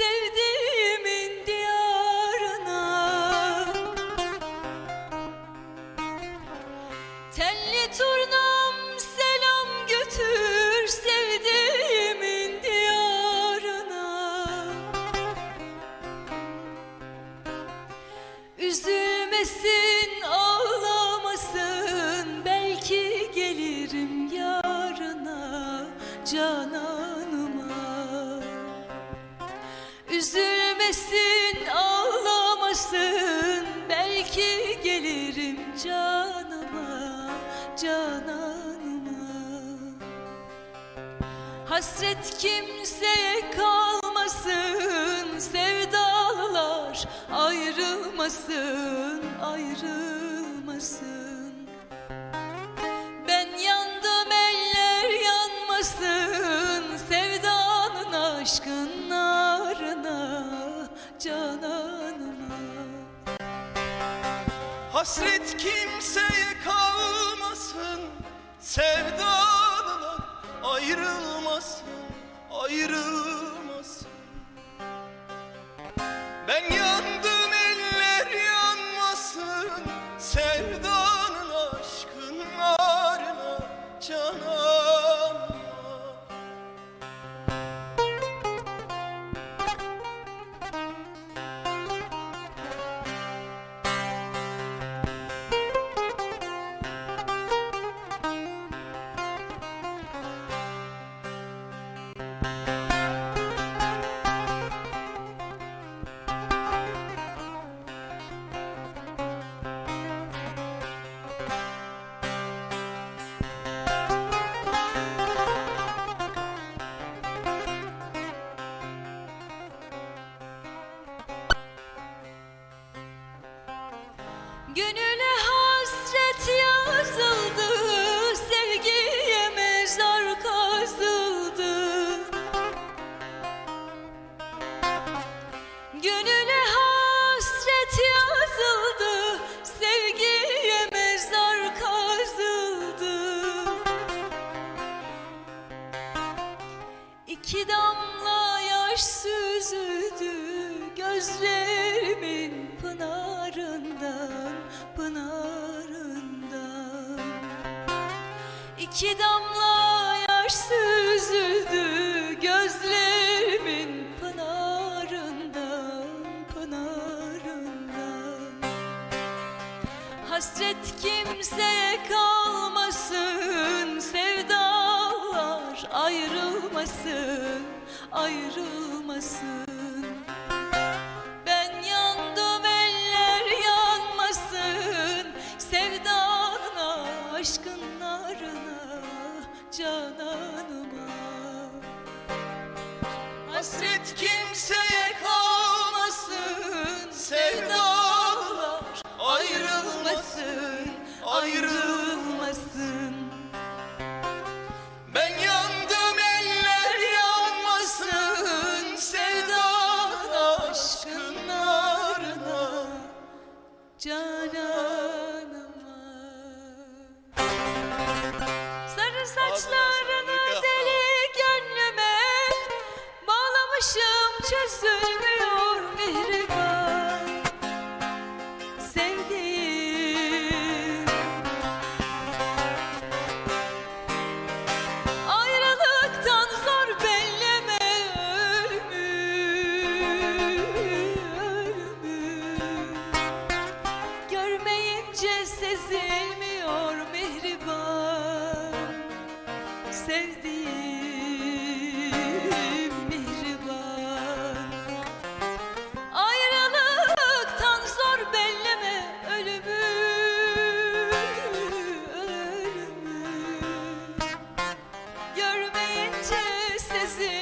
sevdiğimin diyarına. Telli turnam selam götür sevdiğimin diyarına. Üzülmesin ağlamasın belki gelirim yarına cana. Üzülmesin, ağlamasın. Belki gelirim canıma, cananıma. Hasret kimseye kalmasın. Sevdalılar ayrılmasın, ayrılmasın Hasret kimseye kalmasın Sevdalılar ayrılmasın Ayrılmasın İki damla yaş süzüldü gözlerimin pınarından, pınarından. İki damla yaş süzüldü gözlerimin pınarından, pınarından. Hasret kimseye kalmasın Sevdalar ayrılmasın Ayrılmasın. Ben yandım eller yanmasın. Sevdanın aşkın narına Cananıma. Hasret kimseye çözülmüyor mihriban Sevdiğim. Ayrılıktan zor belleme ölümü, ölümü. Görmeyince sezilmiyor mihriban. Sevdiğim Görmeyince